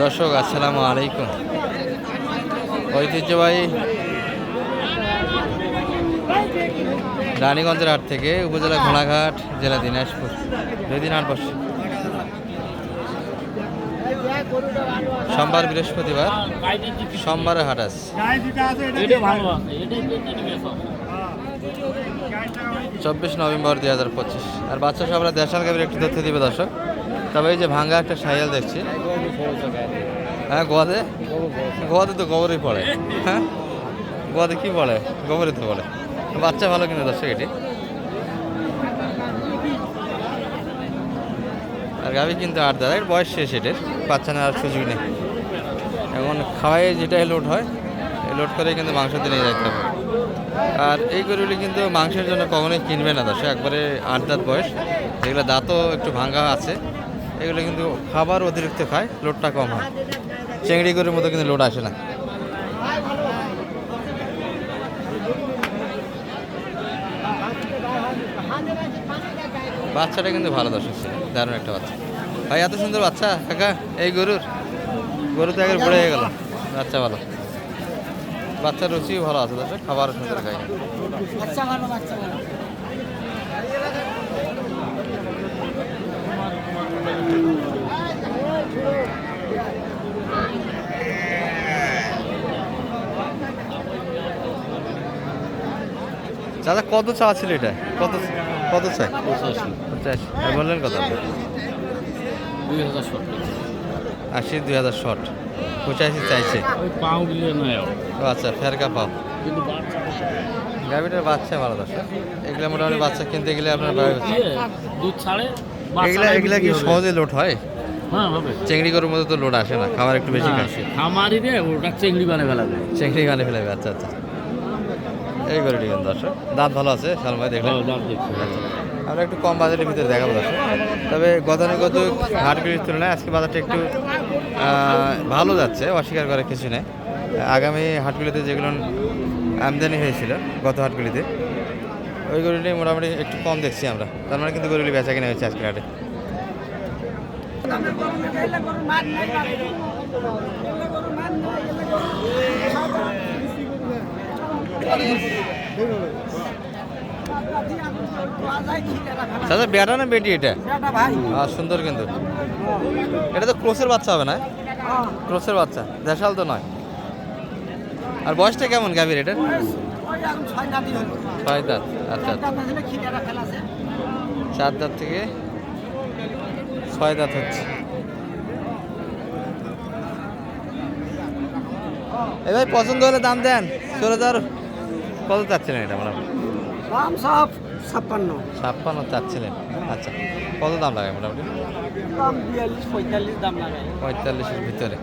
দর্শক, আসসালামু আলাইকুম। ঐতিহ্যবাহী রানীগঞ্জের হাট থেকে উপজেলা ঘোড়াঘাট, জেলা দিনাজপুর। দুই দিন হাট বসে। সোমবার বৃহস্পতিবার, সোমবারে হাট আছে। চব্বিশ নভেম্বর দুই হাজার পঁচিশ। আর বাচ্চা সবরা দেশাল গাভীর একটু তথ্য দিবে দর্শক। তবে এই যে ভাঙ্গা একটা সাইয়াল দেখছি। হ্যাঁ গোয়াতে? গোয়াতে তো গোবরই পড়ে। হ্যাঁ? গোয়াতে কি পড়ে? গোবরই তো পড়ে। বাচ্চা ভালো কিন্তু দর্শক এটি? আর গাভী কিন্তু আট দাদা, এর বয়স শেষ এটার বাচ্চা নেওয়ার সুযোগ নেই। এখন খাওয়াই যেটাই লোড হয় লোড করে কিন্তু মাংস দিয়ে নিয়ে যেতে হবে। আর এই গরুগুলি কিন্তু মাংসের জন্য কখনোই কিনবে না দর্শক, একবারে আট দাঁত বয়স। যেগুলো দাঁতও একটু ভাঙ্গা আছে। এগুলো কিন্তু খাবার অতিরিক্ত খায়, লোডটা কম হয়। চেংড়ি গরুর মতো কিন্তু লোড আসে না। বাচ্চাটা কিন্তু ভালো দর্শক ছিল, দারুণ একটা বাচ্চা। ভাই, এত সুন্দর বাচ্চা, কাকা, এই গরুর? গরু তো একবার পড়ে গেল। বাচ্চা ভালো। বাচ্চার রুচিও ভালো আছে দর্শক, খাবারও সুন্দর খাই বাচ্চা ভালো বাচ্চা ভালো দাদা কত চা ছিল এটা? কত কত চাই পঁচাশি। আর বললেন কত? দুই হাজার সত্তর আশি দুই হাজার শর্ট পঁচাশি চাইছে। ও। আচ্ছা ফেরকা পাও। কিন্তু বাচ্চা গাভিটার বাচ্চা ভালো দর্শক। এগুলো মোটামুটি বাচ্চা কিনতে গেলে আপনার হচ্ছে। দুধ ছাড়ে। এগুলা এগুলা কি সহজে লোড হয়? হ্যাঁ হবে। চেংড়ি গরুর মধ্যে তো লোড আসে না খাবার একটু বেশি খায়। খামারি রে ওটা চেংড়ি বানে ফেলা যায়। চেংড়ি গানে ফেলাবে আচ্ছা আচ্ছা। এই গরুটি কিন্তু দর্শক। দাঁত ভালো আছে সাল ভাই দেখছি। আমরা একটু কম বাজারের ভিতরে দেখাবো দর্শক। তবে গতানুগত হাটগুলির তুলনায় আজকে বাজারটা একটু ভালো যাচ্ছে অস্বীকার করার কিছু নেই। আগামী হাটগুলিতে যেগুলো আমদানি হয়েছিল গত হাটগুলিতে ওই গরুটি মোটামুটি একটু কম দেখছি আমরা। তার মানে কিন্তু গরুগুলি বেচা কিনা হয়েছে আজকের হাটে। দাদা বেটা না বেটি এটা? আর সুন্দর কিন্তু। এটা তো ক্রোসের বাচ্চা হবে না? ক্রোসের বাচ্চা। দেশাল তো নয়। আর বয়সটা কেমন গাভীর এটার? ছয় দাঁত আচ্ছা আচ্ছা। চার দাঁত থেকে ছয় দাঁত হচ্ছে। এ ভাই পছন্দ হলে দাম দেন। চলে যাওয়ার কত চাচ্ছিলেন এটা মোটামুটি দাম সব ছাপ্পান্ন। ছাপ্পান্ন চাচ্ছিলেন। আচ্ছা কত দাম লাগে মোটামুটি? দাম বিয়াল্লিশ পঁয়তাল্লিশ দাম লাগাই পঁয়তাল্লিশের ভিতরে।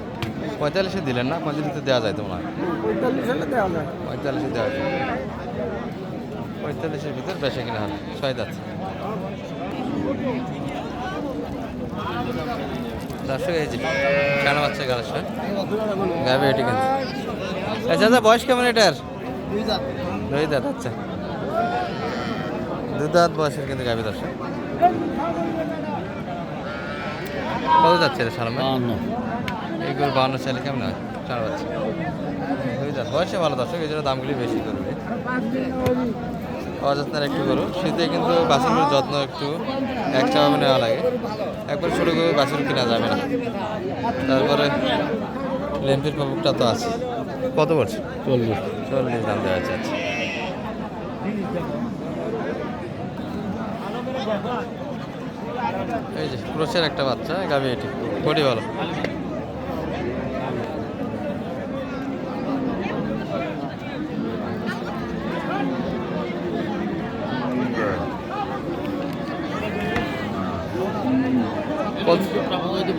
পঁয়তাল্লিশে দিলেন না? পঁয়তাল্লিশে দেওয়া যায় তো মনে হয়। দেওয়া যায়। পঁয়তাল্লিশে দেওয়া যায়। পঁয়তাল্লিশের ভিতর বেশি কিনা হবে। ছয় দাঁত দর্শক এই যে কেন বাচ্চা গেল স্যার গাবে এটি কিন্তু। আচ্ছা দাদা বয়স কেমন এটার? দুই দাঁত আচ্ছা। দু দাঁত বয়সের কিন্তু গাবি দর্শক। কত যাচ্ছে রে সালাম বাহান্ন এইগুলো চাইলে কেমন হয়? চার বাচ্চা। বয়সে ভালো দর্শক এই জন্য দামগুলি বেশি করবে। অযত্নের একটু গরু শীতে কিন্তু বাছুরের যত্ন একটু একটাভাবে নেওয়া লাগে। একবার ছোটো গরু বাছুর কিনা যাবে না। তারপরে লেম্পির পাপুকটা তো আছে। কত বলছে? চল্লিশ। চল্লিশ দাম দেওয়া আছে আচ্ছা এই যে ক্রোশের একটা বাচ্চা গাবি এটি। বডি ভালো।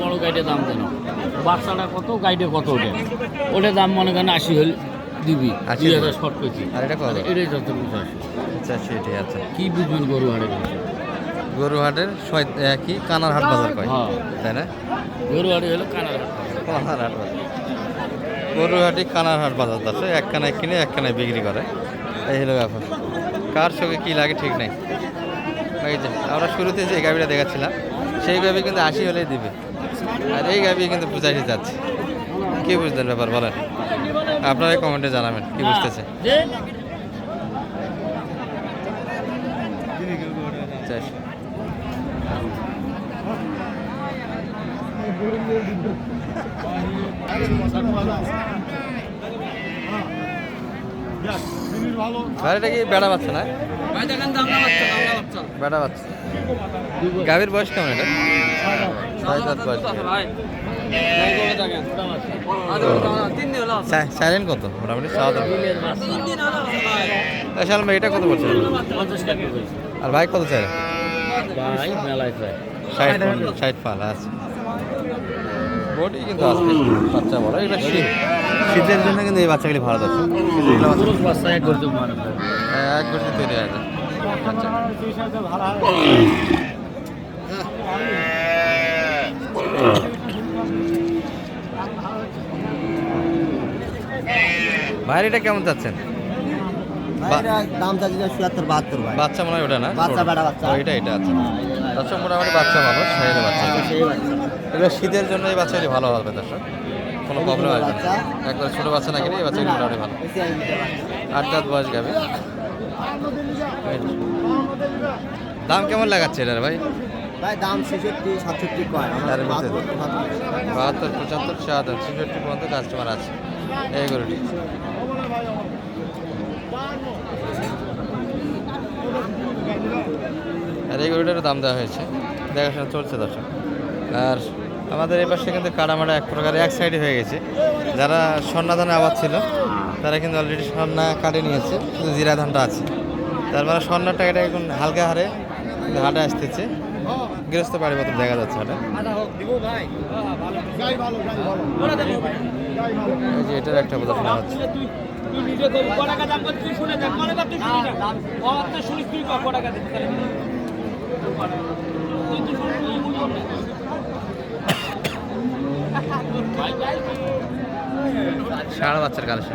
বড় গাইডে দাম দেন বাচ্চাটা কত গাইডে কত ওটা? ওটার দাম মনে করেন আশি হলে দিবি আশি দুই। হাজার শর্ট পেয়েছি আর এটা কত? এটাই যত আচ্ছা সেটি আচ্ছা। কি বুঝবেন গরু হাটে গরুহাটের কি? কানার হাট বাজার কয়? হ্যাঁ। তাই না? গরু হাটে হলো কানার হাট। কানার হাট বাজার। গরুহাটি কানার হাট বাজার আছে একখানায় কিনে একখানায় বিক্রি করে। এই হলো ব্যাপার। কার সঙ্গে কী লাগে ঠিক নেই। যে আমরা শুরুতে যে গাড়িটা দেখাচ্ছিলাম সেই গাড়ি কিন্তু আশি হলেই দিবে। আর এই গাভি কিন্তু পঁচাশি যাচ্ছে। কি বুঝলেন ব্যাপার বলেন? আপনারা কমেন্টে জানাবেন কি বুঝতেছে গাড়িটা কি বেড়া পাচ্ছে না? বেড়া পাচ্ছে গাভীর বয়স কেমন এটা? ছয় সাত বয়স। সাইলেন্ট কত? মোটামুটি সাত শালম ভাই এটা কত বলছে। আর ভাই কত চাই ষাট পাল আছে বডি কিন্তু আছে বাচ্চা বড় এটা শীত। শীতের জন্য কিন্তু এই বাচ্চাগুলি ভালো আছে এক তৈরি হয়ে যায় আচ্ছা ভাইয়ের এটা কেমন চাচ্ছেন? দাম চাচ্ছি চুয়াত্তর বাহাত্তর ভাই। বাচ্চা মনে হয় ওটা না? বাচ্চা, বেটা বাচ্চা। ও, এটা এটা আচ্ছা দর্শক মোটামুটি বাচ্চা ভালো সাইডে বাচ্চা। এগুলো শীতের জন্য এই বাচ্চাগুলি ভালো হবে দর্শক। কোনো প্রবলেম আসবে না। একবার ছোটো বাচ্চা না কিনে এই বাচ্চাগুলি মোটামুটি ভালো। আট রাত বয়স গাবে। দাম কেমন লাগাচ্ছে এটার ভাই? ভাই দাম ছেষট্টি সাতষট্টি বাহাত্তর পঁচাত্তর ছিয়াত্তর ছেষট্টি পর্যন্ত কাস্টমার আছে। এই গরুটি আর এই গরুটারও দাম দেওয়া হয়েছে। দেখাশোনা চলছে দর্শক। আর আমাদের এই পাশে কিন্তু কাটামাটা এক প্রকার এক সাইডে হয়ে গেছে। যারা স্বর্ণা ধানে আবাদ ছিল তারা কিন্তু অলরেডি স্বর্ণা কাটে নিয়েছে। শুধু জিরা ধানটা আছে। তার মানে স্বর্ণার টাকাটা এখন হালকা হারে হাটে আসতেছে। গৃহস্থ বাড়ির মতো দেখা যাচ্ছে হাটে। এই যে এটার একটা প্রদর্শন হচ্ছে। ষাঁড় বাচ্চার কালেকশন।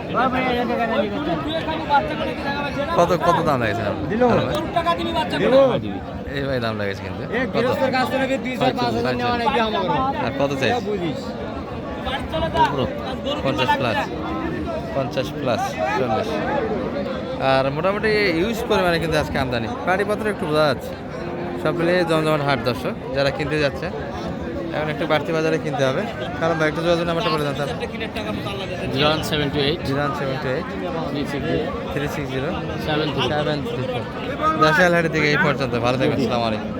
কত কত দাম লাগেছে? এই ভাই দাম লাগেছে কিন্তু। কত? আর কত চাই পঞ্চাশ প্লাস পঞ্চাশ প্লাস চল্লিশ। আর মোটামুটি ইউজ পরিমাণে কিন্তু আজকে আমদানি। গাড়িপত্র একটু বোঝা যাচ্ছে। সব মিলিয়ে জমজমাট হাট দর্শক যারা কিনতে যাচ্ছে এখন একটু বাড়তি বাজারে কিনতে হবে। কারণ বা একটু যোগাযোগ নাম্বারটা বলে জানতাম zero one seven two eight. Zero seven two eight. Three six zero. Three six zero. Seven seven three four. দশ হাটের দিকে এই পর্যন্ত। ভালো থাকবেন। আসসালামু আলাইকুম।